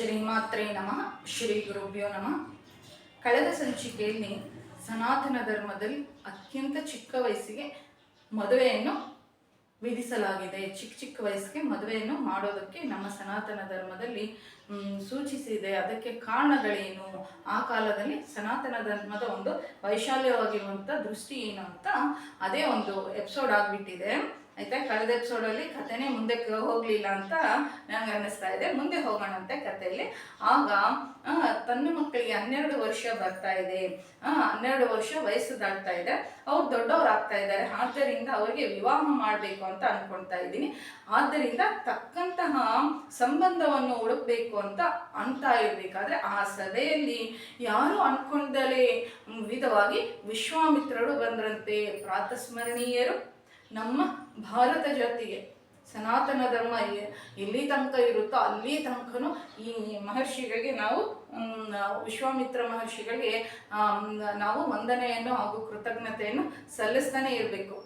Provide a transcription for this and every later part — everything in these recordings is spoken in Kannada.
ಶ್ರೀಮಾತ್ರೇ ನಮಃ, ಶ್ರೀ ಗುರುಭ್ಯೋ ನಮಃ. ಕಳೆದ ಸಂಚಿಕೆಯಲ್ಲಿ ಸನಾತನ ಧರ್ಮದಲ್ಲಿ ಅತ್ಯಂತ ಚಿಕ್ಕ ವಯಸ್ಸಿಗೆ ಮದುವೆಯನ್ನು ವಿಧಿಸಲಾಗಿದೆ. ಚಿಕ್ಕ ಚಿಕ್ಕ ವಯಸ್ಸಿಗೆ ಮದುವೆಯನ್ನು ಮಾಡೋದಕ್ಕೆ ನಮ್ಮ ಸನಾತನ ಧರ್ಮದಲ್ಲಿ ಸೂಚಿಸಿದೆ. ಅದಕ್ಕೆ ಕಾರಣಗಳೇನು? ಆ ಕಾಲದಲ್ಲಿ ಸನಾತನ ಧರ್ಮದ ಒಂದು ವೈಶಾಲ್ಯವಾಗಿರುವಂಥ ದೃಷ್ಟಿ ಏನು ಅಂತ ಅದೇ ಒಂದು ಎಪಿಸೋಡ್ ಆಗಿಬಿಟ್ಟಿದೆ. ಆಯ್ತಾ? ಕಳೆದ ಎಪಿಸೋಡಲ್ಲಿ ಕಥೆನೇ ಮುಂದೆ ಹೋಗಲಿಲ್ಲ ಅಂತ ನನಗೆ ಅನ್ನಿಸ್ತಾ ಇದೆ. ಮುಂದೆ ಹೋಗೋಣಂತೆ ಕಥೆಯಲ್ಲಿ. ಆಗ ತನ್ನ ಮಕ್ಕಳಿಗೆ ಹನ್ನೆರಡು ವರ್ಷ ಬರ್ತಾ ಇದೆ. ಹನ್ನೆರಡು ವರ್ಷ ವಯಸ್ಸು ದಾಟ್ತಾ ಇದೆ. ಅವ್ರು ದೊಡ್ಡವ್ರು ಆಗ್ತಾ ಇದ್ದಾರೆ. ಆದ್ದರಿಂದ ಅವರಿಗೆ ವಿವಾಹ ಮಾಡಬೇಕು ಅಂತ ಅನ್ಕೊಳ್ತಾ ಇದ್ದೀನಿ. ಆದ್ದರಿಂದ ತಕ್ಕಂತಹ ಸಂಬಂಧವನ್ನು ಹುಡುಕ್ಬೇಕು ಅಂತ ಅಂತ ಇರ್ಬೇಕಾದ್ರೆ ಆ ಸಭೆಯಲ್ಲಿ ಯಾರು ಅನ್ಕೊಂಡಲೇ ವಿಧವಾಗಿ ವಿಶ್ವಾಮಿತ್ರರು ಬಂದ್ರಂತೆ. ಪ್ರಾತಸ್ಮರಣೀಯರು. ನಮ್ಮ ಭಾರತ ಜಾತಿಗೆ, ಸನಾತನ ಧರ್ಮ ಎಲ್ಲಿ ತನಕ ಇರುತ್ತೋ ಅಲ್ಲಿ ತನಕನೂ ಈ ಮಹರ್ಷಿಗಳಿಗೆ ನಾವು ವಿಶ್ವಾಮಿತ್ರ ಮಹರ್ಷಿಗಳಿಗೆ ನಾವು ವಂದನೆಯನ್ನು ಹಾಗೂ ಕೃತಜ್ಞತೆಯನ್ನು ಸಲ್ಲಿಸ್ತಾನೆ ಇರಬೇಕು.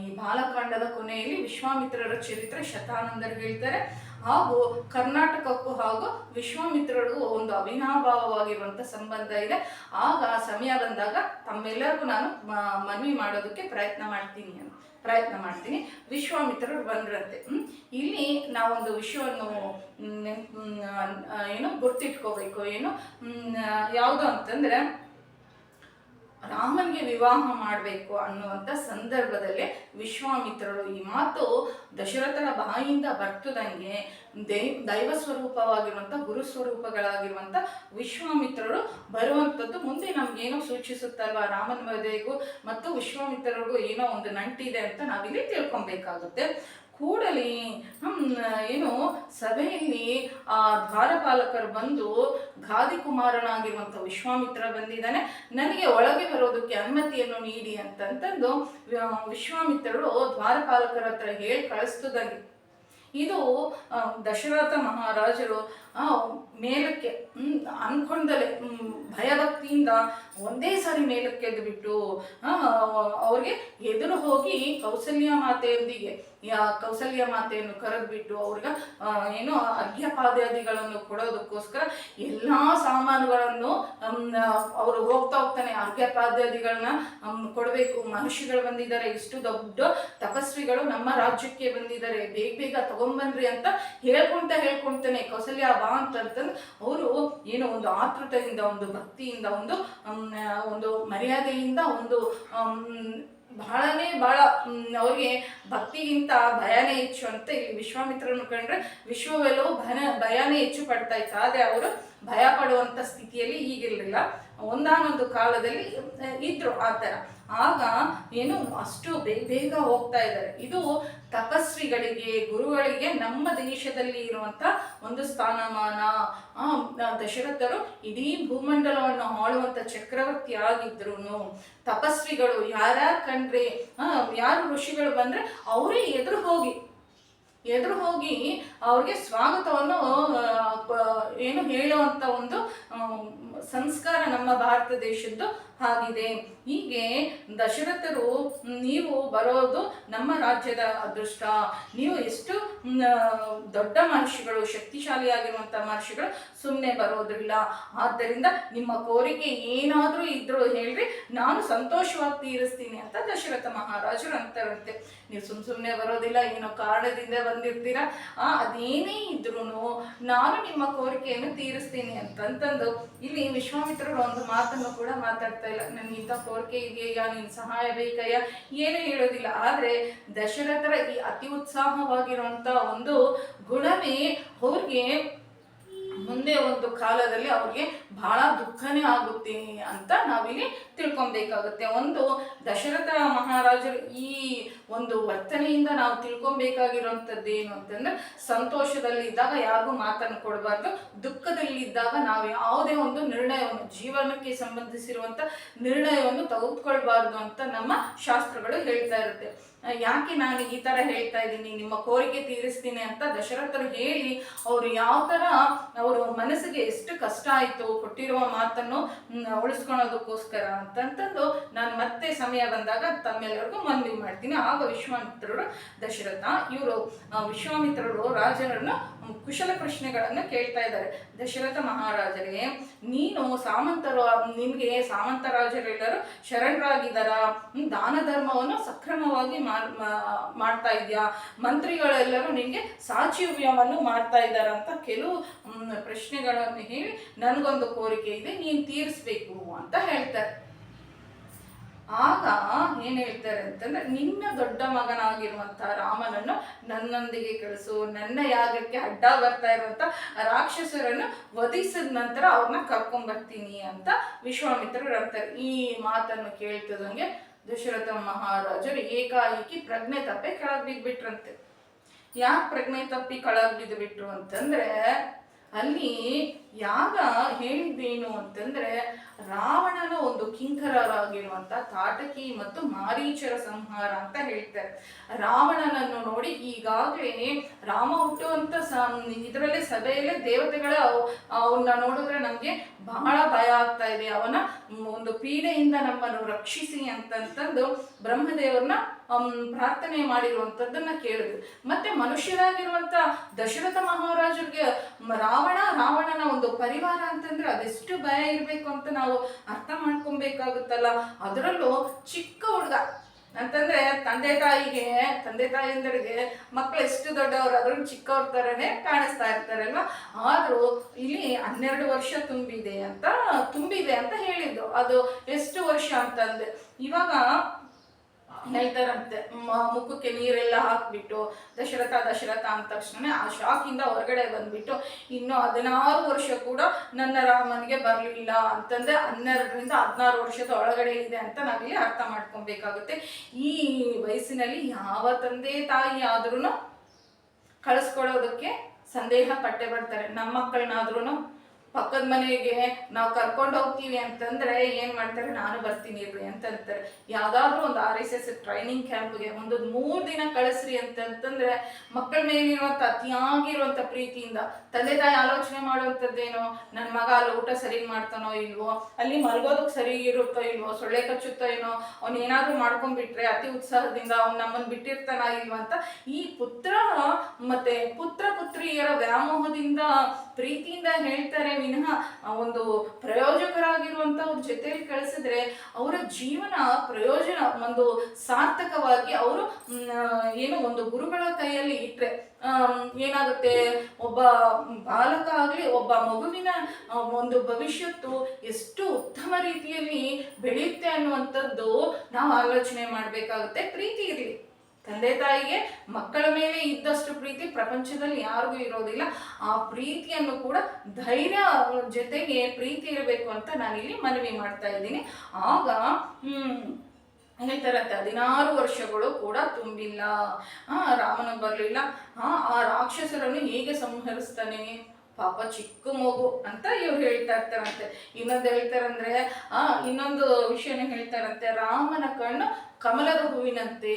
ಈ ಬಾಲಕಾಂಡದ ಕೊನೆಯಲ್ಲಿ ವಿಶ್ವಾಮಿತ್ರರ ಚರಿತ್ರೆ ಶತಾನಂದರು ಹೇಳ್ತಾರೆ. ಹಾಗೂ ಕರ್ನಾಟಕಕ್ಕೂ ಹಾಗೂ ವಿಶ್ವಾಮಿತ್ರರಿಗೂ ಒಂದು ಅವಿನಾಭಾವವಾಗಿರುವಂಥ ಸಂಬಂಧ ಇದೆ. ಆಗ ಸಮಯ ಬಂದಾಗ ತಮ್ಮೆಲ್ಲರಿಗೂ ನಾನು ಮನವಿ ಮಾಡೋದಕ್ಕೆ ಪ್ರಯತ್ನ ಮಾಡ್ತೀನಿ ಅಂತ. ಪ್ರಯತ್ನ ಮಾಡ್ತೀನಿ. ವಿಶ್ವಾಮಿತ್ರರು ಬಂದ್ರಂತೆ. ಹ್ಮ್? ಇಲ್ಲಿ ನಾವೊಂದು ವಿಷಯವನ್ನು ಏನು ಗುರ್ತಿಟ್ಕೋಬೇಕು. ಏನು ಯಾವುದು ಅಂತಂದ್ರೆ ರಾಮನಿಗೆ ವಿವಾಹ ಮಾಡಬೇಕು ಅನ್ನುವಂಥ ಸಂದರ್ಭದಲ್ಲಿ ವಿಶ್ವಾಮಿತ್ರರು ಈ ಮಾತು ದಶರಥನ ಬಾಯಿಂದ ಬರ್ತದಂಗೆ ದೈ, ದೈವ ಸ್ವರೂಪವಾಗಿರುವಂಥ ಗುರು ಸ್ವರೂಪಗಳಾಗಿರುವಂಥ ವಿಶ್ವಾಮಿತ್ರರು ಬರುವಂಥದ್ದು ಮುಂದೆ ನಮ್ಗೇನೋ ಸೂಚಿಸುತ್ತಲ್ವಾ? ರಾಮನ ಮದುವೆಗೂ ಮತ್ತು ವಿಶ್ವಾಮಿತ್ರರಿಗೂ ಏನೋ ಒಂದು ನಂಟಿದೆ ಅಂತ ನಾವಿಲ್ಲಿ ತಿಳ್ಕೊಬೇಕಾಗುತ್ತೆ. ಕೂಡಲೇ ಏನು ಸಭೆಯಲ್ಲಿ ಆ ದ್ವಾರಪಾಲಕರು ಬಂದು ಗಾದಿ ಕುಮಾರನಾಗಿರುವಂಥ ವಿಶ್ವಾಮಿತ್ರ ಬಂದಿದ್ದಾನೆ. ನನಗೆ ಒಳಗೆ ಬರೋದಕ್ಕೆ ಅನುಮತಿಯನ್ನು ನೀಡಿ ಅಂತಂತಂದು ವಿಶ್ವಾಮಿತ್ರರು ದ್ವಾರಪಾಲಕರ ಹತ್ರ ಹೇಳಿ ಕಳಿಸ್ತದಂಗೆ ಇದು ದಶರಥ ಮಹಾರಾಜರು ಮೇಲಕ್ಕೆ ಅನ್ಕೊಂಡಲೆ ಭಯಭಕ್ತಿಯಿಂದ ಒಂದೇ ಸಾರಿ ಮೇಲಕ್ಕೆದ್ದು ಬಿಟ್ಟು ಅವ್ರಿಗೆ ಎದುರು ಹೋಗಿ ಕೌಸಲ್ಯ ಮಾತೆಯೊಂದಿಗೆ ಕೌಸಲ್ಯ ಮಾತೆಯನ್ನು ಕರೆದ್ಬಿಟ್ಟು ಅವ್ರಿಗೆ ಏನು ಅರ್ಘ್ಯಪಾದ್ಯಾದಿಗಳನ್ನು ಕೊಡೋದಕ್ಕೋಸ್ಕರ ಎಲ್ಲಾ ಸಾಮಾನುಗಳನ್ನು ಅವರು ಹೋಗ್ತಾ ಹೋಗ್ತಾನೆ ಅರ್ಘ್ಯಪಾದ್ಯಾದಿಗಳನ್ನ ಕೊಡಬೇಕು. ಮನುಷ್ಯಗಳು ಬಂದಿದ್ದಾರೆ, ಇಷ್ಟು ದೊಡ್ಡ ತಪಸ್ವಿಗಳು ನಮ್ಮ ರಾಜ್ಯಕ್ಕೆ ಬಂದಿದ್ದಾರೆ. ಬೇಗ ಬೇಗ ತಗೊಂಬನ್ರಿ ಅಂತ ಹೇಳ್ಕೊಂತ ಹೇಳ್ಕೊಂತಾನೆ ಕೌಸಲ್ಯ ಬಾ ಅಂತಂತಂದು ಅವರು, ಏನೋ ಒಂದು ಆತೃತೆಯಿಂದ, ಒಂದು ಭಕ್ತಿಯಿಂದ, ಒಂದು ಒಂದು ಮರ್ಯಾದೆಯಿಂದ ಒಂದು ಬಹಳನೇ ಬಹಳ ಅವ್ರಿಗೆ ಭಕ್ತಿಗಿಂತ ಭಯನೇ ಹೆಚ್ಚು ಅಂತ ಇಲ್ಲಿ ವಿಶ್ವಾಮಿತ್ರನ ಕಂಡ್ರೆ ವಿಶ್ವವೆಲ್ಲವೂ ಭಯ ಭಯನೇ ಹೆಚ್ಚು ಪಡ್ತಾ ಇತ್ತು. ಆದರೆ ಅವರು ಭಯ ಪಡುವಂಥ ಸ್ಥಿತಿಯಲ್ಲಿ ಈಗಿರಲಿಲ್ಲ ಒಂದಾನೊಂದು ಕಾಲದಲ್ಲಿ ಇದ್ರು ಆ ಥರ ಆಗ ಏನು ಅಷ್ಟು ಬೇಗ ಬೇಗ ಹೋಗ್ತಾ ಇದ್ದಾರೆ. ಇದು ತಪಸ್ವಿಗಳಿಗೆ, ಗುರುಗಳಿಗೆ ನಮ್ಮ ದೇಶದಲ್ಲಿ ಇರುವಂತ ಒಂದು ಸ್ಥಾನಮಾನ. ದಶರಥರು ಇಡೀ ಭೂಮಂಡಲವನ್ನು ಆಳುವಂತ ಚಕ್ರವರ್ತಿ ಆಗಿದ್ರು ತಪಸ್ವಿಗಳು ಯಾರ್ಯಾರು ಕಂಡ್ರೆ ಯಾರು ಋಷಿಗಳು ಬಂದ್ರೆ ಅವರೇ ಎದುರು ಹೋಗಿ ಎದುರು ಹೋಗಿ ಅವ್ರಿಗೆ ಸ್ವಾಗತವನ್ನು ಏನು ಹೇಳುವಂತ ಒಂದು ಸಂಸ್ಕಾರ ನಮ್ಮ ಭಾರತ ದೇಶದ್ದು ಆಗಿದೆ. ಹೀಗೆ ದಶರಥರು, ನೀವು ಬರೋದು ನಮ್ಮ ರಾಜ್ಯದ ಅದೃಷ್ಟ. ನೀವು ಎಷ್ಟು ದೊಡ್ಡ ಮಹರ್ಷಿಗಳು ಶಕ್ತಿಶಾಲಿಯಾಗಿರುವಂಥ ಮಹರ್ಷಿಗಳು ಸುಮ್ಮನೆ ಬರೋದಿಲ್ಲ. ಆದ್ದರಿಂದ ನಿಮ್ಮ ಕೋರಿಕೆ ಏನಾದರೂ ಇದ್ರೂ ಹೇಳ್ರಿ, ನಾನು ಸಂತೋಷವಾಗಿ ತೀರಿಸ್ತೀನಿ ಅಂತ ದಶರಥ ಮಹಾರಾಜರು ಅಂತಾರಂತೆ. ನೀವು ಸುಮ್ ಸುಮ್ಮನೆ ಬರೋದಿಲ್ಲ, ಏನೋ ಕಾರಣದಿಂದ ಬಂದಿರ್ತೀರಾ? ಅದೇನೇ ಇದ್ರೂ ನಾನು ನಿಮ್ಮ ಕೋರಿಕೆಯನ್ನು ತೀರಿಸ್ತೀನಿ ಅಂತಂತಂದು ಇಲ್ಲಿ ವಿಶ್ವಾಮಿತ್ರರು ಒಂದು ಮಾತನ್ನು ಕೂಡ ಮಾತಾಡ್ತಾ ಇಲ್ಲ. ನನಗಿಂತ ಕೋರಿಕೆ ಇದೆಯಾ ನಿನ್ ಸಹಾಯ ಬೇಕಯ್ಯ? ಏನೇ ಹೇಳೋದಿಲ್ಲ. ಆದ್ರೆ ದಶರಥರ ಈ ಅತಿ ಉತ್ಸಾಹವಾಗಿರುವಂತ ಒಂದು ಗುಣವೇ ಅವ್ರಿಗೆ ಮುಂದೆ ಒಂದು ಕಾಲದಲ್ಲಿ ಅವ್ರಿಗೆ ಬಹಳ ದುಃಖನೇ ಆಗುತ್ತೆ ಅಂತ ನಾವಿಲ್ಲಿ ತಿಳ್ಕೊಬೇಕಾಗುತ್ತೆ. ಒಂದು ದಶರಥ ಮಹಾರಾಜರು ಈ ಒಂದು ವರ್ತನೆಯಿಂದ ನಾವು ತಿಳ್ಕೊಬೇಕಾಗಿರುವಂಥದ್ದು ಏನು ಅಂತಂದ್ರೆ ಸಂತೋಷದಲ್ಲಿ ಇದ್ದಾಗ ಯಾರಿಗೂ ಮಾತನ್ನು ಕೊಡಬಾರ್ದು, ದುಃಖದಲ್ಲಿದ್ದಾಗ ನಾವು ಯಾವುದೇ ಒಂದು ನಿರ್ಣಯವನ್ನು, ಜೀವನಕ್ಕೆ ಸಂಬಂಧಿಸಿರುವಂಥ ನಿರ್ಣಯವನ್ನು ತೆಗೆದುಕೊಳ್ಬಾರ್ದು ಅಂತ ನಮ್ಮ ಶಾಸ್ತ್ರಗಳು ಹೇಳ್ತಾ ಇರುತ್ತೆ. ಯಾಕೆ ನಾನು ಈ ತರ ಹೇಳ್ತಾ ಇದ್ದೀನಿ, ನಿಮ್ಮ ಕೋರಿಕೆ ತೀರಿಸ್ತೀನಿ ಅಂತ ದಶರಥರು ಹೇಳಿ ಅವರು ಯಾವ ತರ ಅವರು ಮನಸ್ಸಿಗೆ ಎಷ್ಟು ಕಷ್ಟ ಆಯಿತು, ಕೊಟ್ಟಿರುವ ಮಾತನ್ನು ಉಳಿಸ್ಕೊಳೋದಕ್ಕೋಸ್ಕರ ಅಂತಂತಂದು ನಾನು ಮತ್ತೆ ಸಮಯ ಬಂದಾಗ ತಮ್ಮೆಲ್ಲರಿಗೂ ಮನವಿ ಮಾಡ್ತೀನಿ. ಆಗ ವಿಶ್ವಾಮಿತ್ರರು, ದಶರಥ, ಇವರು ವಿಶ್ವಾಮಿತ್ರರು, ರಾಜರನ್ನು ಕುಶಲ ಪ್ರಶ್ನೆಗಳನ್ನು ಕೇಳ್ತಾ ಇದ್ದಾರೆ. ದಶರಥ ಮಹಾರಾಜರಿಗೆ, ನೀನು ಸಾಮಂತರು, ನಿಮಗೆ ಸಾಮಂತ ರಾಜರೆಲ್ಲರೂ ಶರಣರಾಗಿದ್ದಾರ? ದಾನ ಧರ್ಮವನ್ನು ಸಕ್ರಮವಾಗಿ ಮಾಡ್ತಾ ಇದೆಯಾ? ಮಂತ್ರಿಗಳೆಲ್ಲರೂ ನಿನಗೆ ಸಾಚಿವ್ಯವನ್ನು ಮಾಡ್ತಾ ಇದ್ದಾರ? ಅಂತ ಕೆಲವು ಪ್ರಶ್ನೆಗಳನ್ನು ಹೇಳಿ, ನನಗೊಂದು ಕೋರಿಕೆ ಇದೆ, ನೀನು ತೀರಿಸ್ಬೇಕು ಅಂತ ಹೇಳ್ತಾರೆ. ಆಗ ಏನು ಹೇಳ್ತಾರೆ ಅಂತಂದ್ರೆ, ನಿನ್ನ ದೊಡ್ಡ ಮಗನಾಗಿರುವಂತಹ ರಾಮನನ್ನು ನನ್ನೊಂದಿಗೆ ಕಳಿಸು. ನನ್ನ ಯಾಗಕ್ಕೆ ಅಡ್ಡ ಬರ್ತಾ ಇರುವಂತ ರಾಕ್ಷಸರನ್ನು ವಧಿಸಿದ ನಂತರ ಅವ್ರನ್ನ ಕರ್ಕೊಂಡ್ಬರ್ತೀನಿ ಅಂತ ವಿಶ್ವಾಮಿತ್ರರು ಹೇಳ್ತಾರೆ. ಈ ಮಾತನ್ನು ಕೇಳ್ತದಂಗೆ ದಶರಥ ಮಹಾರಾಜರು ಏಕಾಏಕಿ ಪ್ರಜ್ಞೆ ತಪ್ಪೆ ಕೆಳಗೆ ಬಿದ್ಬಿಟ್ರಂತೆ. ಯಾಕೆ ಪ್ರಜ್ಞೆ ತಪ್ಪಿ ಕೆಳಗ್ ಬಿದ್ದು ಬಿಟ್ರು ಅಂತಂದ್ರೆ, ಅಲ್ಲಿ ಯಾಗ ಹೇಳಿದ್ದೇನು ಅಂತಂದ್ರೆ ರಾವಣನ ಒಂದು ಕಿಂಕರರಾಗಿರುವಂತ ತಾಟಕಿ ಮತ್ತು ಮಾರೀಚರ ಸಂಹಾರ ಅಂತ ಹೇಳ್ತಾರೆ. ರಾವಣನನ್ನು ನೋಡಿ ಈಗಾಗಲೇ ರಾಮ ಹುಟ್ಟುವಂತ ಇದರಲ್ಲೇ ಸಭೆಯಲ್ಲೇ ದೇವತೆಗಳ ಅವನ್ನ ನೋಡಿದ್ರೆ ನಮ್ಗೆ ಬಹಳ ಭಯ ಆಗ್ತಾ ಇದೆ. ಅವನ ಒಂದು ಪೀಡೆಯಿಂದ ನಮ್ಮನ್ನು ರಕ್ಷಿಸಿ ಅಂತಂತಂದು ಬ್ರಹ್ಮದೇವರನ್ನ ಪ್ರಾರ್ಥನೆ ಮಾಡಿರುವಂತದ್ದನ್ನ ಕೇಳಿದ್ರು ಮತ್ತೆ ಮನುಷ್ಯರಾಗಿರುವಂತ ದಶರಥ ಮಹಾರಾಜರಿಗೆ ರಾವಣ, ರಾವಣನ ಒಂದು ಪರಿವಾರ ಅಂತಂದ್ರೆ ಅದೆಷ್ಟು ಭಯ ಇರಬೇಕು ಅಂತ ನಾವು ಅರ್ಥ ಮಾಡ್ಕೊಬೇಕಾಗುತ್ತಲ್ಲ? ಅದರಲ್ಲೂ ಚಿಕ್ಕ ಹುಡುಗ ಅಂತಂದ್ರೆ ತಂದೆ ತಾಯಿಗೆ, ತಂದೆ ತಾಯಿಯಂದರಿಗೆ ಮಕ್ಕಳು ಎಷ್ಟು ದೊಡ್ಡವರು ಅದ್ರಲ್ಲಿ ಚಿಕ್ಕವ್ರ ತರನೇ ಕಾಣಿಸ್ತಾ ಇರ್ತಾರಲ್ವ? ಆದ್ರೂ ಇಲ್ಲಿ ಹನ್ನೆರಡು ವರ್ಷ ತುಂಬಿದೆ ಅಂತ ತುಂಬಿದೆ ಅಂತ ಹೇಳಿದ್ರು. ಅದು ಎಷ್ಟು ವರ್ಷ ಅಂತಂದ್ರೆ ಇವಾಗ ಹೇಳ್ತಾರಂತೆ ಮ- ಮುಖಕ್ಕೆ ನೀರೆಲ್ಲ ಹಾಕ್ಬಿಟ್ಟು, ದಶರಥ ದಶರಥ ಅಂದ ತಕ್ಷಣ ಆ ಶಾಕಿಂದ ಹೊರಗಡೆ ಬಂದ್ಬಿಟ್ಟು, ಇನ್ನು ಹದಿನಾರು ವರ್ಷ ಕೂಡ ನನ್ನ ರಾಮನಿಗೆ ಬರಲಿಲ್ಲ ಅಂತಂದ್ರೆ ಹನ್ನೆರಡರಿಂದ ಹದಿನಾರು ವರ್ಷದ ಒಳಗಡೆ ಇದೆ ಅಂತ ನಾವಿಲ್ಲಿ ಅರ್ಥ ಮಾಡ್ಕೊಬೇಕಾಗುತ್ತೆ. ಈ ವಯಸ್ಸಿನಲ್ಲಿ ಯಾವ ತಂದೆ ತಾಯಿ ಆದ್ರೂ ಕಳಿಸ್ಕೊಡೋದಕ್ಕೆ ಸಂದೇಹ ಪಟ್ಟೆ ಬರ್ತಾರೆ ನಮ್ಮ ಮಕ್ಕಳನ್ನಾದ್ರೂ ಪಕ್ಕದ ಮನೆಗೆ ನಾವು ಕರ್ಕೊಂಡು ಹೋಗ್ತೀವಿ ಅಂತಂದ್ರೆ ಏನ್ ಮಾಡ್ತಾರೆ? ನಾನು ಬರ್ತೀನಿ ಇರ್ರಿ ಅಂತ ಅಂತಾರೆ. ಯಾವ್ದಾದ್ರು ಒಂದು ಆರ್ ಎಸ್ ಎಸ್ ಟ್ರೈನಿಂಗ್ ಕ್ಯಾಂಪ್ಗೆ ಒಂದು ಮೂರ್ ದಿನ ಕಳಿಸ್ರಿ ಅಂತಂತಂದ್ರೆ ಮಕ್ಕಳ ಮೇಲಿರುವಂತ ಅತಿಯಾಗಿರುವಂತ ಪ್ರೀತಿಯಿಂದ, ತಂದೆ ತಾಯಿ ಆಲೋಚನೆ ಮಾಡುವಂತದ್ದೇನೋ ನನ್ನ ಮಗ ಅಲ್ಲಿ ಊಟ ಸರಿ ಮಾಡ್ತಾನೋ ಇಲ್ವೋ, ಅಲ್ಲಿ ಮಲ್ಗೋದಕ್ಕೆ ಸರಿ ಇರುತ್ತೋ ಇಲ್ವೋ, ಸೊಳ್ಳೆ ಕಚ್ಚುತ್ತೋ ಏನೋ, ಅವ್ನ ಏನಾದ್ರೂ ಮಾಡ್ಕೊಂಡ್ಬಿಟ್ರೆ ಅತಿ ಉತ್ಸಾಹದಿಂದ ಅವ್ನು ನಮ್ಮನ್ನು ಬಿಟ್ಟಿರ್ತಾನ ಇಲ್ವಾ ಅಂತ ಈ ಪುತ್ರ ಮತ್ತೆ ಪುತ್ರ ಪುತ್ರಿಯರ ವ್ಯಾಮೋಹದಿಂದ ಪ್ರೀತಿಯಿಂದ ಹೇಳ್ತಾರೆ ವಿನಃ ಒಂದು ಪ್ರಯೋಜಕರಾಗಿರುವಂತ ಅವ್ರ ಜೊತೆಲಿ ಕಳಿಸಿದ್ರೆ ಅವರ ಜೀವನ ಪ್ರಯೋಜನ, ಒಂದು ಸಾರ್ಥಕವಾಗಿ ಅವರು ಏನು ಒಂದು ಗುರುಗಳ ಕೈಯಲ್ಲಿ ಇಟ್ಟರೆ ಏನಾಗುತ್ತೆ, ಒಬ್ಬ ಬಾಲಕ ಆಗಲಿ, ಒಬ್ಬ ಮಗುವಿನ ಒಂದು ಭವಿಷ್ಯತ್ತು ಎಷ್ಟು ಉತ್ತಮ ರೀತಿಯಲ್ಲಿ ಬೆಳೆಯುತ್ತೆ ಅನ್ನುವಂಥದ್ದು ನಾವು ಆಲೋಚನೆ ಮಾಡಬೇಕಾಗುತ್ತೆ. ಪ್ರೀತಿ ಇರಲಿ. ತಂದೆ ತಾಯಿಗೆ ಮಕ್ಕಳ ಮೇಲೆ ಇದ್ದಷ್ಟು ಪ್ರೀತಿ ಪ್ರಪಂಚದಲ್ಲಿ ಯಾರಿಗೂ ಇರೋದಿಲ್ಲ. ಆ ಪ್ರೀತಿಯನ್ನು ಕೂಡ ಧೈರ್ಯ ಜೊತೆಗೆ ಪ್ರೀತಿ ಇರಬೇಕು ಅಂತ ನಾನಿಲ್ಲಿ ಮನವಿ ಮಾಡ್ತಾ ಇದ್ದೀನಿ. ಆಗ, ಹ್ಮ್, ಹೇಳ್ತಾರಂತೆ, ಹದಿನಾರು ವರ್ಷಗಳು ಕೂಡ ತುಂಬಿಲ್ಲ. ಆ, ರಾಮನ ಬರಲಿಲ್ಲ. ಆ ಆ ರಾಕ್ಷಸರನ್ನು ಹೇಗೆ ಸಂಹರಿಸ್ತಾನೆ? ಪಾಪ ಚಿಕ್ಕ ಮಗು ಅಂತ ಇವ್ರು ಹೇಳ್ತಾ ಇರ್ತಾರಂತೆ. ಇನ್ನೊಂದು ಹೇಳ್ತಾರಂದ್ರೆ, ಆ, ಇನ್ನೊಂದು ವಿಷಯನ ಹೇಳ್ತಾರಂತೆ. ರಾಮನ ಕಣ್ಣು ಕಮಲದ ಹೂವಿನಂತೆ.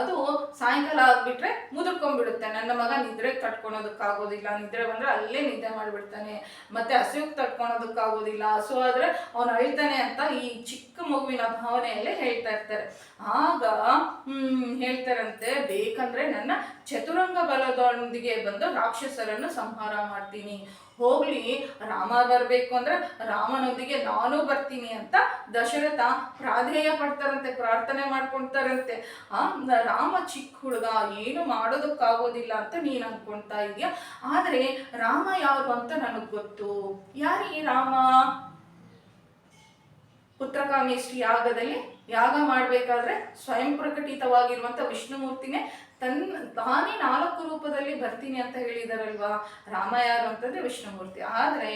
ಅದು ಸಾಯಂಕಾಲ ಆಗ್ಬಿಟ್ರೆ ಮುದುರ್ಕೊಂಡ್ಬಿಡುತ್ತೆ. ನನ್ನ ಮಗ ನಿದ್ರೆ ತಡ್ಕೊಳೋದಕ್ಕಾಗೋದಿಲ್ಲ ನಿದ್ರೆ ಬಂದ್ರೆ ಅಲ್ಲೇ ನಿದ್ದೆ ಮಾಡಿಬಿಡ್ತಾನೆ. ಮತ್ತೆ ಹಸಿವು ತಡ್ಕೊಳೋದಕ್ಕಾಗೋದಿಲ್ಲ ಹಸು ಆದ್ರೆ ಅವನು ಅಳ್ತಾನೆ ಅಂತ ಈ ಚಿಕ್ಕ ಮಗುವಿನ ಭಾವನೆಯಲ್ಲೇ ಹೇಳ್ತಾ ಇರ್ತಾರೆ. ಆಗ ಹೇಳ್ತಾರಂತೆ, ಬೇಕಂದ್ರೆ ನನ್ನ ಚತುರಂಗ ಬಲದೊಂದಿಗೆ ಬಂದು ರಾಕ್ಷಸರನ್ನು ಸಂಹಾರ ಮಾಡ್ತೀನಿ. ಹೋಗ್ಲಿ, ರಾಮ ಬರ್ಬೇಕು ಅಂದ್ರೆ ರಾಮನೊಂದಿಗೆ ನಾನು ಬರ್ತೀನಿ ಅಂತ ದಶರಥ ಪ್ರಾಧೇಯ ಪಡ್ತಾರಂತೆ, ಪ್ರಾರ್ಥನೆ ಮಾಡ್ಕೊಳ್ತಾರಂತೆ ಆ, ರಾಮ ಚಿಕ್ಕ ಹುಡುಗ, ಏನು ಮಾಡೋದಕ್ಕಾಗೋದಿಲ್ಲ ಅಂತ ನೀನ್ ಅನ್ಕೊಂತಾ ಇದೀಯ? ಆದ್ರೆ ರಾಮ ಯಾರು ಅಂತ ನನಗ್ ಗೊತ್ತು. ಯಾರಿ ರಾಮ? ಪುತ್ರಕಾಮೇಷ್ಟಿ ಯಾಗದಲ್ಲಿ? ಯಾಗ ಮಾಡಬೇಕಾದ್ರೆ ಸ್ವಯಂ ಪ್ರಕಟಿತವಾಗಿರುವಂತ ವಿಷ್ಣುಮೂರ್ತಿನೇ ತನ್ನ ತಾನೇ ನಾಲ್ಕು ರೂಪದಲ್ಲಿ ಬರ್ತೀನಿ ಅಂತ ಹೇಳಿದಾರಲ್ವಾ? ರಾಮ ಯಾರು ಅಂತಂದ್ರೆ ವಿಷ್ಣುಮೂರ್ತಿ. ಆದರೆ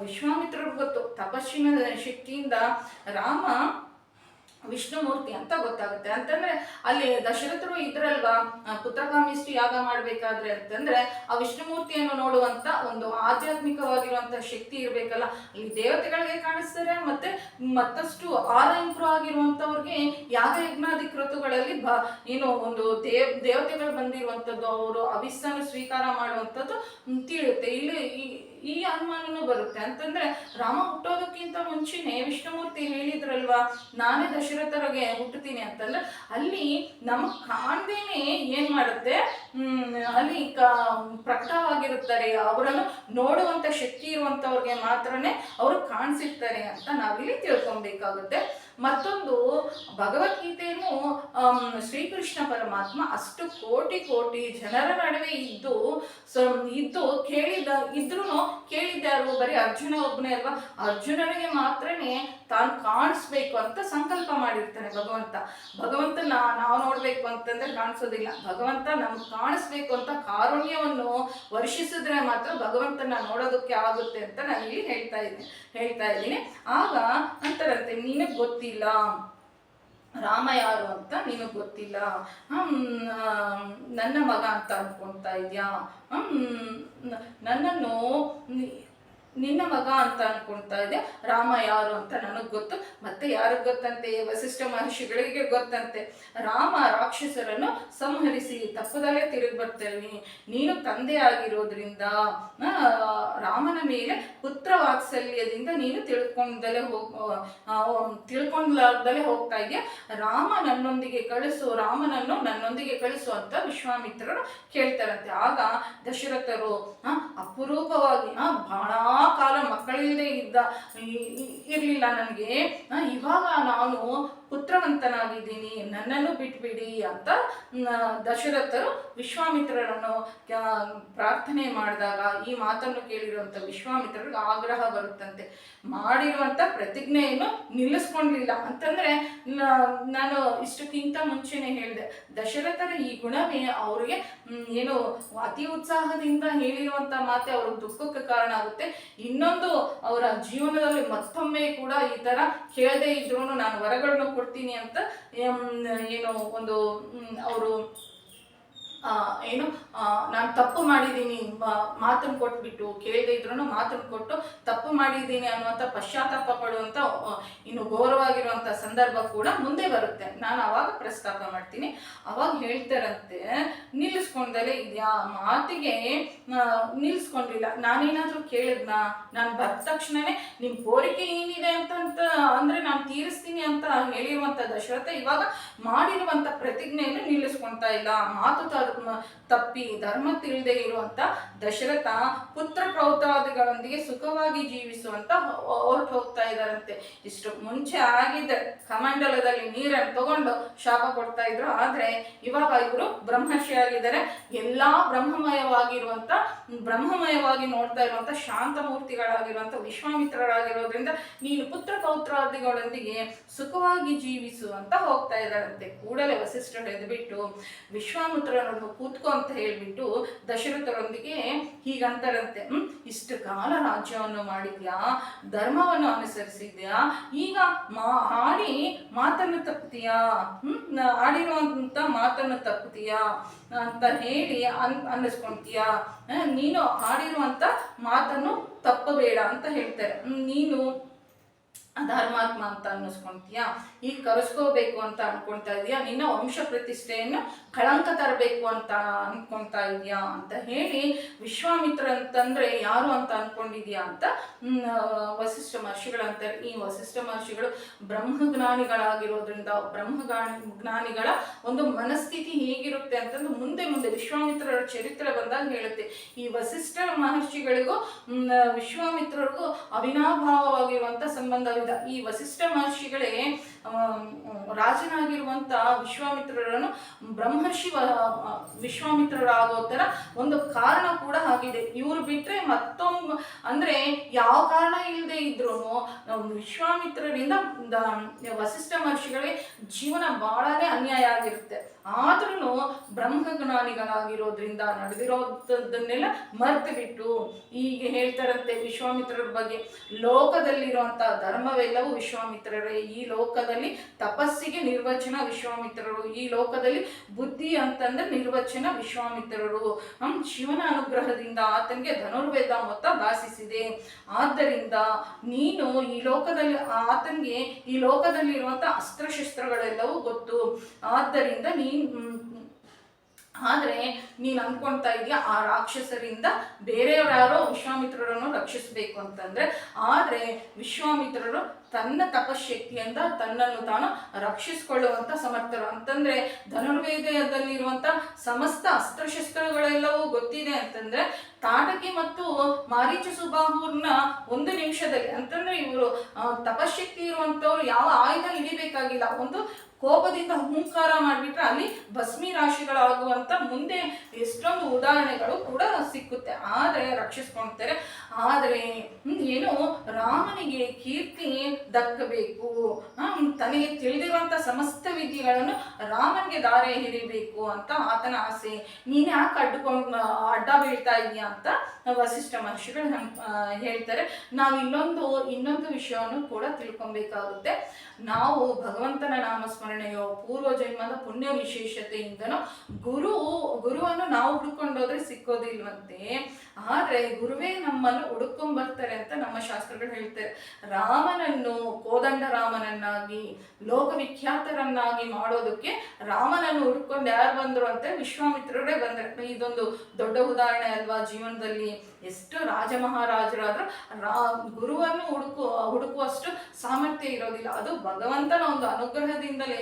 ವಿಶ್ವಾಮಿತ್ರರು ಗೊತ್ತು, ತಪಸ್ಸಿನ ಶಕ್ತಿಯಿಂದ ರಾಮ ವಿಷ್ಣುಮೂರ್ತಿ ಅಂತ ಗೊತ್ತಾಗುತ್ತೆ. ಅಂತಂದ್ರೆ ಅಲ್ಲಿ ದಶರಥರು ಇದ್ರಲ್ವಾ? ಪುತ್ರಕಾಮಿಷ್ಟು ಯಾಗ ಮಾಡ್ಬೇಕಾದ್ರೆ ಅಂತಂದ್ರೆ ಆ ವಿಷ್ಣುಮೂರ್ತಿಯನ್ನು ನೋಡುವಂತ ಒಂದು ಆಧ್ಯಾತ್ಮಿಕವಾಗಿರುವಂತ ಶಕ್ತಿ ಇರ್ಬೇಕಲ್ಲ. ಅಲ್ಲಿ ದೇವತೆಗಳಿಗೆ ಕಾಣಿಸ್ತಾರೆ, ಮತ್ತೆ ಮತ್ತಷ್ಟು ಆರ ಇಂಪ್ರೂವ್ ಆಗಿರುವಂತವ್ರಿಗೆ ಯಾಗ ಯಜ್ಞಾದಿ ಕೃತುಗಳಲ್ಲಿ ಬ, ಏನು ಒಂದು ದೇವ್, ದೇವತೆಗಳು ಬಂದಿರುವಂಥದ್ದು ಅವರು ಅವಿಸ್ಸನ್ನು ಸ್ವೀಕಾರ ಮಾಡುವಂಥದ್ದು ತಿಳುತ್ತೆ ಇಲ್ಲಿ ಈ- ಅನುಮಾನನು ಬರುತ್ತೆ. ಅಂತಂದ್ರೆ ರಾಮ ಹುಟ್ಟೋದಕ್ಕಿಂತ ಮುಂಚೆನೆ ವಿಷ್ಣುಮೂರ್ತಿ ಹೇಳಿದ್ರಲ್ವಾ, ನಾನೇ ದಶರಥರಿಗೆ ಹುಟ್ಟುತ್ತೀನಿ ಅಂತಲ್ಲ ಅಲ್ಲಿ ನಮಗ್ ಕಾಣ್ದೇನೆ ಏನ್ ಮಾಡುತ್ತೆ? ಅಲ್ಲಿ ಕ, ಪ್ರಕಟವಾಗಿರುತ್ತಾರೆ. ಅವರನ್ನು ನೋಡುವಂತ ಶಕ್ತಿ ಇರುವಂತವ್ರಿಗೆ ಮಾತ್ರನೇ ಅವರು ಕಾಣಿಸಿರ್ತಾರೆ ಅಂತ ನಾವಿಲ್ಲಿ ತಿಳ್ಕೊಬೇಕಾಗುತ್ತೆ. ಮತ್ತೊಂದು ಭಗವದ್ಗೀತೆಯನ್ನು ಶ್ರೀಕೃಷ್ಣ ಪರಮಾತ್ಮ ಅಷ್ಟು ಕೋಟಿ ಕೋಟಿ ಜನರ ನಡುವೆ ಇದ್ದು ಇದ್ದು ಕೇಳಿದ ಇದ್ರೂ ಕೇಳಿದ್ದಾರು ಬರೀ ಅರ್ಜುನ ಒಬ್ಬನೇ ಅಲ್ವಾ? ಅರ್ಜುನನಿಗೆ ಮಾತ್ರನೇ ತಾನು ಕಾಣಿಸ್ಬೇಕು ಅಂತ ಸಂಕಲ್ಪ ಮಾಡಿರ್ತಾನೆ ಭಗವಂತ. ಭಗವಂತ ನಾ ನಾವು ನೋಡ್ಬೇಕು ಅಂತಂದ್ರೆ ಕಾಣಿಸೋದಿಲ್ಲ. ಭಗವಂತ ನಮ್ಗೆ ಕಾಣಿಸ್ಬೇಕು ಅಂತ ಕಾರುಣ್ಯವನ್ನು ವರ್ಷಿಸಿದ್ರೆ ಮಾತ್ರ ಭಗವಂತನ ನೋಡೋದಕ್ಕೆ ಆಗುತ್ತೆ ಅಂತ ನಾನು ಇಲ್ಲಿ ಹೇಳ್ತಾ ಇದ್ದೀನಿ ಹೇಳ್ತಾ ಇದ್ದೀನಿ. ಆಗ ಅಂತಾರಂತೆ ನಿನಗೆ ಗೊತ್ತಿಲ್ಲ? ರಾಮ ಯಾರು ಅಂತ ನಿನಗೆ ಗೊತ್ತಿಲ್ಲ? ಹ್ಮ್, ನನ್ನ ಮಗ ಅಂತ ಅನ್ಕೊಂತಾ ಹ್ಮ್ ನನ್ನನ್ನು ನಿನ್ನ ಮಗ ಅಂತ ಅನ್ಕೊಳ್ತಾ ಇದೆ. ರಾಮ ಯಾರು ಅಂತ ನನಗೆ ಗೊತ್ತು. ಮತ್ತೆ ಯಾರಿಗೆ ಗೊತ್ತಂತೆ? ವಸಿಷ್ಠ ಮಹರ್ಷಿಗಳಿಗೆ ಗೊತ್ತಂತೆ. ರಾಮ ರಾಕ್ಷಸರನ್ನು ಸಂಹರಿಸಿ ತಪ್ಪದಲ್ಲೇ ತಿರುಗಿ ಬರ್ತೇನೆ. ನೀನು ತಂದೆ ಆಗಿರೋದ್ರಿಂದ ರಾಮನ ಮೇಲೆ ಪುತ್ರ ವಾತ್ಸಲ್ಯದಿಂದ ನೀನು ತಿಳ್ಕೊಂಡಲೇ ಹೋಗ್ ತಿಳ್ಕೊಂಡ್ಲಾರ್ದಲೇ ಹೋಗ್ತಾ ಇದೆಯಾ? ರಾಮ ನನ್ನೊಂದಿಗೆ ಕಳಿಸು ರಾಮನನ್ನು ನನ್ನೊಂದಿಗೆ ಕಳಿಸು ಅಂತ ವಿಶ್ವಾಮಿತ್ರರು ಕೇಳ್ತಾರಂತೆ. ಆಗ ದಶರಥರು ಆ, ಅಪರೂಪವಾಗಿ ಆ, ಬಹಳ ಕಾಲ ಮಕ್ಕಳಿಲ್ಲದೆ ಇದ್ದ ಇರ್ಲಿಲ್ಲ ನನಗೆ. ಇವಾಗ ನಾನು ಪುತ್ರವಂತನಾಗಿದ್ದೀನಿ. ನನ್ನನ್ನು ಬಿಟ್ಬಿಡಿ ಅಂತ ದಶರಥರು ವಿಶ್ವಾಮಿತ್ರರನ್ನು ಪ್ರಾರ್ಥನೆ ಮಾಡಿದಾಗ ಈ ಮಾತನ್ನು ಕೇಳಿರುವಂತ ವಿಶ್ವಾಮಿತ್ರರಿಗೆ ಆಗ್ರಹ ಬರುತ್ತಂತೆ. ಮಾಡಿರುವಂಥ ಪ್ರತಿಜ್ಞೆಯನ್ನು ನಿಲ್ಲಿಸ್ಕೊಂಡಿಲ್ಲ ಅಂತಂದ್ರೆ ನಾನು ಇಷ್ಟಕ್ಕಿಂತ ಮುಂಚೆನೆ ಹೇಳಿದೆ, ದಶರಥರ ಈ ಗುಣವೇ ಅವರಿಗೆ ಏನು ಅತಿ ಉತ್ಸಾಹದಿಂದ ಹೇಳಿರುವಂತ ಮಾತೆ ಅವ್ರ ದುಃಖಕ್ಕೆ ಕಾರಣ ಆಗುತ್ತೆ. ಇನ್ನೊಂದು ಅವರ ಜೀವನದಲ್ಲಿ ಮತ್ತೊಮ್ಮೆ ಕೂಡ ಈ ಥರ ಕೇಳದೆ ಇದ್ರು ನಾನು ವರಗಳನ್ನು ಕೊಡ್ತೀನಿ ಅಂತ ಏನು ಒಂದು ಅವರು ಏನು ನಾನು ತಪ್ಪು ಮಾಡಿದ್ದೀನಿ ಮಾತನ್ನು ಕೊಟ್ಬಿಟ್ಟು, ಕೇಳದೆ ಇದ್ರು ಮಾತನ್ನು ಕೊಟ್ಟು ತಪ್ಪು ಮಾಡಿದ್ದೀನಿ ಅನ್ನುವಂಥ ಪಶ್ಚಾತ್ತಾಪ ಪಡುವಂಥ ಇನ್ನು ಘೋರವಾಗಿರುವಂಥ ಸಂದರ್ಭ ಕೂಡ ಮುಂದೆ ಬರುತ್ತೆ. ನಾನು ಅವಾಗ ಪ್ರಸ್ತಾಪ ಮಾಡ್ತೀನಿ. ಅವಾಗ ಹೇಳ್ತಾರಂತೆ, ನಿಲ್ಲಿಸ್ಕೊಂಡಲೇ ಇದೆಯಾ? ಮಾತಿಗೆ ನಿಲ್ಲಿಸ್ಕೊಂಡಿಲ್ಲ. ನಾನೇನಾದರೂ ಕೇಳಿದ್ನಾ? ನಾನು ಬಂದ ತಕ್ಷಣವೇ ನಿಮ್ಮ ಕೋರಿಕೆ ಏನಿದೆ ಅಂತ ಅಂದರೆ ನಾನು ತೀರಿಸ್ತೀನಿ ಅಂತ ಹೇಳಿರುವಂಥ ದಶರಥ ಇವಾಗ ಮಾಡಿರುವಂಥ ಪ್ರತಿಜ್ಞೆಯನ್ನು ನಿಲ್ಲಿಸ್ಕೊಳ್ತಾ ಇಲ್ಲ. ಮಾತು ತ- ತಪ್ಪಿ ಧರ್ಮ ತಿಳಿದೇ ಇರುವಂತ ದಶರಥ ಪುತ್ರ ಪ್ರೌತಾದಿಗಳೊಂದಿಗೆ ಸುಖವಾಗಿ ಜೀವಿಸುವಂತ ಹೊರಟು ಹೋಗ್ತಾ ಇದ್ದಾರಂತೆ. ಇಷ್ಟು ಮುಂಚೆ ಆಗಿದ್ದ ಕಮಂಡಲದಲ್ಲಿ ನೀರನ್ನು ತಗೊಂಡು ಶಾಪ ಕೊಡ್ತಾ ಇದ್ರು. ಆದ್ರೆ ಇವಾಗ ಇವರು ಬ್ರಹ್ಮಶಿ ಆಗಿದ್ದಾರೆ ಎಲ್ಲಾ ಬ್ರಹ್ಮಮಯವಾಗಿರುವಂತ, ಬ್ರಹ್ಮಮಯವಾಗಿ ನೋಡ್ತಾ ಇರುವಂತ, ಶಾಂತ ಮೂರ್ತಿಗಳಾಗಿರುವಂತ, ವಿಶ್ವಾಮಿತ್ರರಾಗಿರೋದ್ರಿಂದ ನೀನು ಪುತ್ರ ಪೌತ್ರಾದಿಗಳೊಂದಿಗೆ ಸುಖವಾಗಿ ಜೀವಿಸುವಂತ ಹೋಗ್ತಾ ಇದ್ದಾರಂತೆ. ಕೂಡಲೇ ವಸಿಷ್ಠರು ಎದ್ಬಿಟ್ಟು ವಿಶ್ವಾಮಿತ್ರನನ್ನು ಕೂತ್ಕೊ ಅಂತ ಹೇಳ್ಬಿಟ್ಟು ದಶರಥರೊಂದಿಗೆ ಹೀಗಂತಾರಂತೆ ಹ್ಮ್, ಇಷ್ಟು ಕಾಲ ರಾಜ್ಯವನ್ನು ಮಾಡಿದ್ಯಾ? ಧರ್ಮವನ್ನು ಅನುಸರಿಸಿದ್ಯಾ? ಈಗ ಮಾ, ಆಡಿ ಮಾತನ್ನು ತಪ್ಪುತ್ತೀಯಾ ಹ್ಮ್ ಆಡಿರುವಂತ ಮಾತನ್ನು ತಪ್ಪುತ್ತೀಯಾ ಅಂತ ಹೇಳಿ ಅನ್ ಅನ್ನಿಸ್ಕೊಂತೀಯಾ ನೀನು ಆಡಿರುವಂತ ಮಾತನ್ನು ತಪ್ಪಬೇಡ ಅಂತ ಹೇಳ್ತಾರೆ. ನೀನು ಧರ್ಮಾತ್ಮ ಅಂತ ಅನ್ನಿಸ್ಕೊಂತೀಯಾ? ಈಗ ಕರೆಸ್ಕೋಬೇಕು ಅಂತ ಅನ್ಕೊಂತಾ ಇದೀಯಾ? ನಿನ್ನ ವಂಶ ಪ್ರತಿಷ್ಠೆಯನ್ನು ಕಳಂಕ ತರಬೇಕು ಅಂತ ಅನ್ಕೊಂತಾ ಇದೀಯಾ ಅಂತ ಹೇಳಿ ವಿಶ್ವಾಮಿತ್ರ ಅಂತಂದ್ರೆ ಯಾರು ಅಂತ ಅನ್ಕೊಂಡಿದ್ಯಾ ಅಂತ ವಸಿಷ್ಠ ಮಹರ್ಷಿಗಳು ಅಂತಾರೆ. ಈ ವಸಿಷ್ಠ ಮಹರ್ಷಿಗಳು ಬ್ರಹ್ಮಜ್ಞಾನಿಗಳಾಗಿರೋದ್ರಿಂದ ಬ್ರಹ್ಮ ಜ್ಞಾನಿಗಳ ಒಂದು ಮನಸ್ಥಿತಿ ಹೇಗಿರುತ್ತೆ ಅಂತಂದು ಮುಂದೆ ಮುಂದೆ ವಿಶ್ವಾಮಿತ್ರರ ಚರಿತ್ರೆ ಬಂದಾಗ ಹೇಳುತ್ತೆ. ಈ ವಸಿಷ್ಠ ಮಹರ್ಷಿಗಳಿಗೂ ವಿಶ್ವಾಮಿತ್ರರಿಗೂ ಅವಿನಾಭಾವವಾಗಿರುವಂತ ಈ ವಸಿಷ್ಠ ಮಹರ್ಷಿಗಳೇ ಆಮ್, ರಾಜನಾಗಿರುವಂತ ವಿಶ್ವಾಮಿತ್ರರನ್ನು ಬ್ರಹ್ಮರ್ಷಿ ವಿಶ್ವಾಮಿತ್ರರಾಗೋ ಥರ ಒಂದು ಕಾರಣ ಕೂಡ ಆಗಿದೆ ಇವ್ರು ಬಿಟ್ಟರೆ ಮತ್ತೊಂದು ಅಂದ್ರೆ ಯಾವ ಕಾರಣ ಇಲ್ಲದೆ ಇದ್ರೂ ವಿಶ್ವಾಮಿತ್ರರಿಂದ ವಸಿಷ್ಠ ಮಹರ್ಷಿಗಳಿಗೆ ಜೀವನ ಬಹಳನೇ ಅನ್ಯಾಯ ಆಗಿರುತ್ತೆ. ಆದ್ರೂ ಬ್ರಹ್ಮಜ್ಞಾನಿಗಳಾಗಿರೋದ್ರಿಂದ ನಡೆದಿರೋದನ್ನೆಲ್ಲ ಮರ್ತು ಬಿಟ್ಟು ಹೀಗೆ ಹೇಳ್ತಾರಂತೆ ವಿಶ್ವಾಮಿತ್ರರ ಬಗ್ಗೆ. ಲೋಕದಲ್ಲಿರುವಂತಹ ಧರ್ಮವೆಲ್ಲವೂ ವಿಶ್ವಾಮಿತ್ರರೇ. ಈ ಲೋಕದಲ್ಲಿ ತಪಸ್ಸಿಗೆ ನಿರ್ವಚನ ವಿಶ್ವಾಮಿತ್ರರು. ಈ ಲೋಕದಲ್ಲಿ ಬುದ್ಧಿ ಅಂತಂದ್ರೆ ನಿರ್ವಚನ ವಿಶ್ವಾಮಿತ್ರರು. ಹಂ ಶಿವನ ಅನುಗ್ರಹದಿಂದ ಆತನಿಗೆ ಧನುರ್ವೇದ ಮೊತ್ತ ಭಾಸಿಸಿದೆ ಆದ್ದರಿಂದ ನೀನು ಈ ಲೋಕದಲ್ಲಿ, ಆತನಿಗೆ ಈ ಲೋಕದಲ್ಲಿರುವಂತಹ ಅಸ್ತ್ರಶಸ್ತ್ರಗಳೆಲ್ಲವೂ ಗೊತ್ತು. ಆದ್ದರಿಂದ ನೀನ್ ಆದ್ರೆ ನೀನ್ ಅನ್ಕೊಂತಾ ಇದೀಯ, ಆ ರಾಕ್ಷಸರಿಂದ ಬೇರೆಯವ್ರ್ಯಾರೋ ವಿಶ್ವಾಮಿತ್ರರನ್ನು ರಕ್ಷಿಸಬೇಕು ಅಂತಂದ್ರೆ, ಆದ್ರೆ ವಿಶ್ವಾಮಿತ್ರರು ತನ್ನ ತಪಶಕ್ತಿಯಿಂದ ತನ್ನನ್ನು ತಾನು ರಕ್ಷಿಸಿಕೊಳ್ಳುವಂತ ಸಮರ್ಥರು. ಅಂತಂದ್ರೆ ಧನುರ್ವೇದದಲ್ಲಿರುವಂತ ಸಮಸ್ತ ಅಸ್ತ್ರಶಸ್ತ್ರಗಳೆಲ್ಲವೂ ಗೊತ್ತಿದೆ ಅಂತಂದ್ರೆ, ತಾಟಕಿ ಮತ್ತು ಮಾರೀಚ ಸುಬಾಹುರ್ನ ಒಂದು ನಿಮಿಷದಲ್ಲಿ, ಅಂತಂದ್ರೆ ಇವರು ತಪಶಕ್ತಿ ಇರುವಂತವ್ರು ಯಾವ ಆಯುಧ ಹಿಡಿಬೇಕಾಗಿಲ್ಲ, ಒಂದು ಕೋಪದಿಂದ ಹುಂಕಾರ ಮಾಡಿಬಿಟ್ರೆ ಅಲ್ಲಿ ಭಸ್ಮಿ ರಾಶಿಗಳಾಗುವಂತ ಮುಂದೆ ಎಷ್ಟೊಂದು ಉದಾಹರಣೆಗಳು ಕೂಡ ಸಿಕ್ಕುತ್ತೆ. ಆದರೆ ರಕ್ಷಿಸ್ಕೊಳ್ತಾರೆ ಆದರೆ ಏನು ರಾಮನಿಗೆ ಕೀರ್ತಿ ದಕ್ಕಬೇಕು. ತನಗೆ ತಿಳಿದಿರುವಂತ ಸಮಸ್ತ ವಿದ್ಯೆಗಳನ್ನು ರಾಮನಿಗೆ ದಾರೆ ಹಿರಿಬೇಕು ಅಂತ ಆತನ ಆಸೆ. ನೀನು ಯಾಕೆ ಅಡ್ಕೊಂಡು ಅಡ್ಡ ಬೀಳ್ತಾ ಇದೀಯ ಅಂತ ವಸಿಷ್ಠ ಮಹರ್ಷಿಗಳು ಹೇಳ್ತಾರೆ. ನಾವು ಇನ್ನೊಂದು ಇನ್ನೊಂದು ವಿಷಯವನ್ನು ಕೂಡ ತಿಳ್ಕೊಬೇಕಾಗುತ್ತೆ. ನಾವು ಭಗವಂತನ ನಾಮಸ್ಮರಣೆಯೋ ಪೂರ್ವ ಜನ್ಮದ ಪುಣ್ಯ ವಿಶೇಷತೆಯಿಂದನೋ, ಗುರು, ಗುರುವನ್ನು ನಾವು ಹುಡ್ಕೊಂಡೋದ್ರೆ ಸಿಕ್ಕೋದಿಲ್ವಂತೆ. ಆದರೆ ಗುರುವೇ ನಮ್ಮನ್ನು ಹುಡುಕೊಂಡ್ ಬರ್ತಾರೆ ಅಂತ ನಮ್ಮ ಶಾಸ್ತ್ರಗಳು ಹೇಳ್ತಾರೆ ರಾಮನನ್ನು ಕೋದಂಡ ರಾಮನನ್ನಾಗಿ ಲೋಕವಿಖ್ಯಾತರನ್ನಾಗಿ ಮಾಡೋದಕ್ಕೆ ರಾಮನನ್ನು ಹುಡ್ಕೊಂಡು ಯಾರು ಬಂದ್ರು ಅಂತ ವಿಶ್ವಾಮಿತ್ರರೇ ಬಂದ್ರೆ. ಇದೊಂದು ದೊಡ್ಡ ಉದಾಹರಣೆ ಅಲ್ವಾ ಜೀವನದಲ್ಲಿ? ಎಷ್ಟು ರಾಜ ಮಹಾರಾಜರಾದ್ರೂ ರಾ, ಗುರುವನ್ನು ಹುಡುಕು ಹುಡುಕುವಷ್ಟು ಸಾಮರ್ಥ್ಯ ಇರೋದಿಲ್ಲ. ಅದು ಭಗವಂತನ ಒಂದು ಅನುಗ್ರಹದಿಂದಲೇ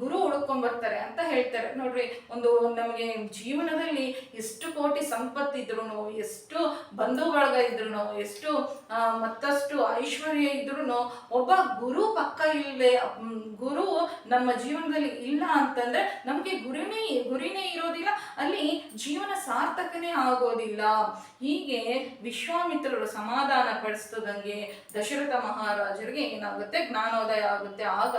ಗುರು ಹುಡ್ಕೊಂಡ್ ಬರ್ತಾರೆ ಅಂತ ಹೇಳ್ತಾರೆ. ನೋಡ್ರಿ, ಒಂದು ನಮಗೆ ಜೀವನದಲ್ಲಿ ಎಷ್ಟು ಕೋಟಿ ಸಂಪತ್ತಿದ್ರು ಎಷ್ಟು ಬಂಧು ಬಳಗ ಇದ್ರು ಎಷ್ಟು ಮತ್ತಷ್ಟು ಐಶ್ವರ್ಯ ಇದ್ರು ಒಬ್ಬ ಗುರು ಪಕ್ಕ ಇಲ್ಲದೆ ಗುರು ನಮ್ಮ ಜೀವನದಲ್ಲಿ ಇಲ್ಲ ಅಂತಂದ್ರೆ ನಮಗೆ ಗುರಿನೇ ಗುರಿನೇ ಇರೋದಿಲ್ಲ. ಅಲ್ಲಿ ಜೀವನ ಸಾರ್ಥಕನೇ ಆಗೋದಿಲ್ಲ. ಹೀಗೆ ವಿಶ್ವಾಮಿತ್ರರು ಸಮಾಧಾನ ಪಡಿಸ್ತದಂಗೆ ದಶರಥ ಮಹಾರಾಜರಿಗೆ ಏನಾಗುತ್ತೆ? ಜ್ಞಾನೋದಯ ಆಗುತ್ತೆ. ಆಗ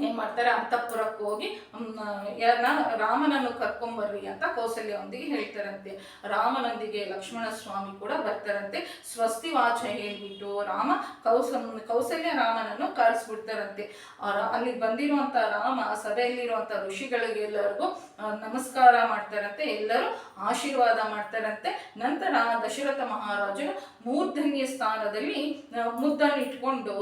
ಏನ್ ಮಾಡ್ತಾರೆ? ಅಂತಃಪುರಕ್ಕೆ ಹೋಗಿ ರಾಮನನ್ನು ಕರ್ಕೊಂಬರ್ರಿ ಅಂತ ಕೌಸಲ್ಯವೊಂದಿಗೆ ಹೇಳ್ತಾರಂತೆ. ರಾಮನೊಂದಿಗೆ ಲಕ್ಷ್ಮಣ ಸ್ವಾಮಿ ಕೂಡ ಬರ್ತಾರಂತೆ. ಸ್ವಸ್ತಿ ವಾಚ ಹೇಳ್ಬಿಟ್ಟು ರಾಮ ಕೌಸ ಕೌಸಲ್ಯ ರಾಮನನ್ನು ರಾ- ಅಲ್ಲಿ ಬಂದಿರುವಂತ ರಾಮ ಸಭೆಯಲ್ಲಿರುವಂತ ಋಷಿಗಳಿಗೆಲ್ಲರಿಗೂ ನಮಸ್ಕಾರ ಮಾಡ್ತಾರಂತೆ. ಎಲ್ಲರೂ ಆಶೀರ್ವಾದ ಮಾಡ್ತಾರಂತೆ. ನಂತರ ದಶರಥ ಮಹಾರಾಜರು ಮೂರ್ಧನ್ಯ ಸ್ಥಾನದಲ್ಲಿ ಮುದ್ದನ್ನು ಇಟ್ಕೊಂಡು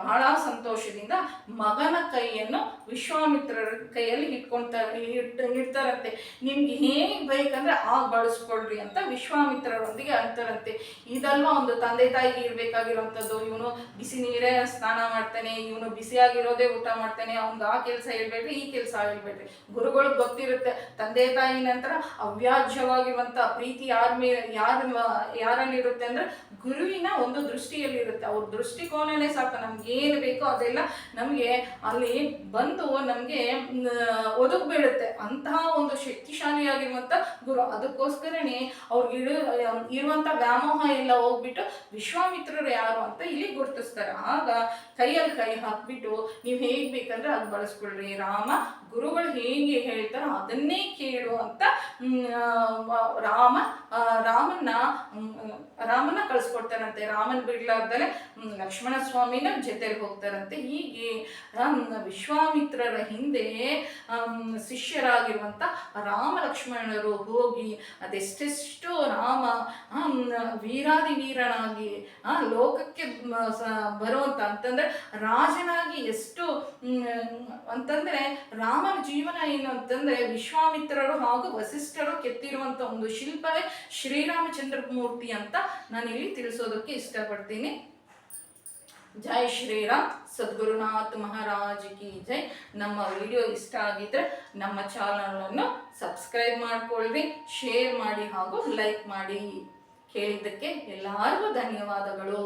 ಬಹಳ ಸಂತೋಷದಿಂದ ಮಗನ ಕೈಯನ್ನು ವಿಶ್ವಾಮಿತ್ರರ ಕೈಯಲ್ಲಿ ಇಟ್ಕೊಳ್ತಾರೆ ಇಟ್ ಇಡ್ತಾರಂತೆ ನಿಮ್ಗೆ ಹೇಗೆ ಬೇಕಂದ್ರೆ ಆಗ ಬಳಸ್ಕೊಳ್ರಿ ಅಂತ ವಿಶ್ವಾಮಿತ್ರರೊಂದಿಗೆ ಅಂತಾರಂತೆ. ಇದಲ್ವಾ ಒಂದು ತಂದೆ ತಾಯಿಗೆ ಇರ್ಬೇಕಾಗಿರುವಂಥದ್ದು ಇವನು ಬಿಸಿ ನೀರೇ ಸ್ನಾನ ಮಾಡ್ತಾನೆ, ಇವನು ಬಿಸಿಯಾಗಿರೋದೇ ಊಟ ಮಾಡ್ತಾನೆ. ಅವ್ನ್ಗೆ ಆ ಕೆಲಸ ಹೇಳ್ಬೇಡ್ರಿ, ಈ ಕೆಲಸ ಹೇಳ್ಬೇಡ್ರಿ. ಗುರುಗಳು ಗೊತ್ತಿರುತ್ತೆ, ತಂದೆ ತಾಯಿ ನಂತರ ಅವ್ಯಾಜ್ಯವಾಗಿರುವಂತ ಪ್ರೀತಿ ಯಾರ ಮೇ ಯಾರ ಯಾರಲ್ಲಿರುತ್ತೆ ಅಂದ್ರೆ ಗುರುವಿನ ಒಂದು ದೃಷ್ಟಿಯಲ್ಲಿ ಇರುತ್ತೆ ಅವ್ರ ದೃಷ್ಟಿಕೋನನೇ ಸಾಕು. ನಮ್ಗೆ ಏನು ಬೇಕೋ ಅದೆಲ್ಲ ನಮಗೆ ಅಲ್ಲಿ ಬಂದು ನಮಗೆ ಒದಗ್ ಬೀಳುತ್ತೆ ಅಂತಹ ಒಂದು ಶಕ್ತಿಶಾಲಿಯಾಗಿರುವಂತ ಗುರು. ಅದಕ್ಕೋಸ್ಕರನೇ ಅವ್ರಿಗೆ ಇರುವಂತ ವ್ಯಾಮೋಹ ಎಲ್ಲ ಹೋಗ್ಬಿಟ್ಟು ವಿಶ್ವಾಮಿತ್ರರು ಯಾರು ಅಂತ ಇಲ್ಲಿ ಗುರುತಿಸ್ತಾರೆ. ಆಗ ಕೈಯಲ್ಲಿ ಕೈ ಹಾಕ್ಬಿಟ್ಟು ನೀವು ಹೇಗ್ ಬೇಕಂದ್ರೆ ಅದು ಬಳಸ್ಕೊಳ್ರಿ. ರಾಮ ಗುರುಗಳು ಹೇಗೆ ಹೇಳ್ತಾರೋ ಅದನ್ನೇ ಕೇಳು ಅಂತ ರಾಮ ರಾಮನ್ನ ರಾಮನ ಕಳಿಸ್ಕೊಡ್ತಾರಂತೆ ರಾಮನ್ ಬಿಡ್ಲಾರ್ದಲೆ ಲಕ್ಷ್ಮಣ ಸ್ವಾಮಿನ ಜೊತೆಗೆ ಹೋಗ್ತಾರಂತೆ. ಹೀಗೆ ವಿಶ್ವಾಮಿತ್ರರ ಹಿಂದೆ ಶಿಷ್ಯರಾಗಿರುವಂತ ರಾಮ ಲಕ್ಷ್ಮಣರು ಹೋಗಿ ಅದೆಷ್ಟೆಷ್ಟು ರಾಮ ವೀರಾದಿ ವೀರನಾಗಿ, ಆ, ಲೋಕಕ್ಕೆ ಬರುವಂತ ಅಂತಂದ್ರೆ ರಾಜನಾಗಿ ಎಷ್ಟು ಅಂತಂದ್ರೆ ರಾಮನ ಜೀವನ ಏನು ಅಂತಂದ್ರೆ ವಿಶ್ವಾಮಿತ್ರರು ಹಾಗೂ ವಸಿಷ್ಠರು ಕೆತ್ತಿರುವಂತ ಒಂದು ಶಿಲ್ಪವೇ ಶ್ರೀರಾಮಚಂದ್ರ ಮೂರ್ತಿ ಅಂತ ನಾನಿಲ್ಲಿ ತಿಳಿಸೋದಕ್ಕೆ ಇಷ್ಟಪಡ್ತೀನಿ. ಜೈ ಶ್ರೀರಾಮ್, ಸದ್ಗುರುನಾಥ್ ಮಹಾರಾಜ್ ಕಿ ಜೈ. ನಮ್ಮ ವಿಡಿಯೋ ಇಷ್ಟ ಆಗಿದ್ರೆ ನಮ್ಮ ಚಾನಲನ್ನು ಸಬ್ಸ್ಕ್ರೈಬ್ ಮಾಡ್ಕೊಳ್ಳಿ ಶೇರ್ ಮಾಡಿ ಹಾಗೂ ಲೈಕ್ ಮಾಡಿ. ಕೇಳಿದ್ದಕ್ಕೆ ಎಲ್ಲರಿಗೂ ಧನ್ಯವಾದಗಳು.